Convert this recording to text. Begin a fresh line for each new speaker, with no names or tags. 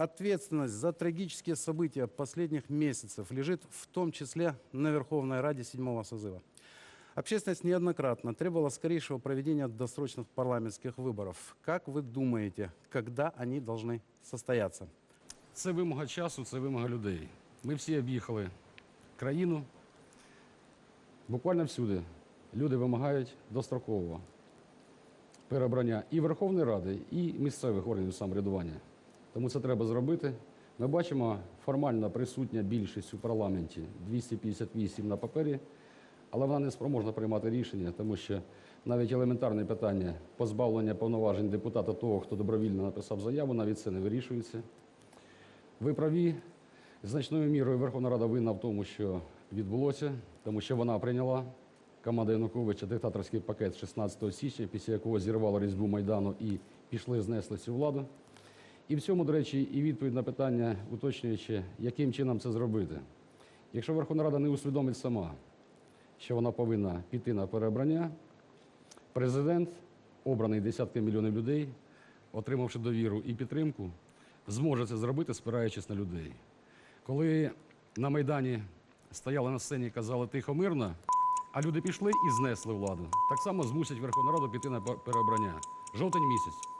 ответственность за трагические события последних месяцев лежит в том числе на Верховной Раде седьмого созыва. Общественность неоднократно требовала скорейшего проведения досрочных парламентских выборов. Как вы думаете, когда они должны состояться?
Це вимога часу, це вимога людей. Ми всі об'їхали країну. Буквально всюди люди вимагають дострокового переобрання і Верховної Ради, і місцевих органів самоврядування. Тому це треба зробити. Ми бачимо формально присутня більшість у парламенті 258 на папері, але вона не спроможна приймати рішення, тому що навіть елементарне питання позбавлення повноважень депутата того, хто добровільно написав заяву, навіть це не вирішується. Ви праві. Значною мірою Верховна Рада винна в тому, що відбулося, тому що вона прийняла команда Януковича диктаторський пакет 16 січня, після якого зірвала різьбу Майдану і пішли, знесли цю владу. І в цьому, до речі, і відповідь на питання, уточнюючи, яким чином це зробити. Якщо Верховна Рада не усвідомить сама, що вона повинна піти на переобрання, президент, обраний десятками мільйонів людей, отримавши довіру і підтримку, зможе це зробити, спираючись на людей. Коли на Майдані стояли на сцені і казали тихо мирно, а люди пішли і знесли владу, так само змусять Верховну Раду піти на переобрання. Жовтень місяць.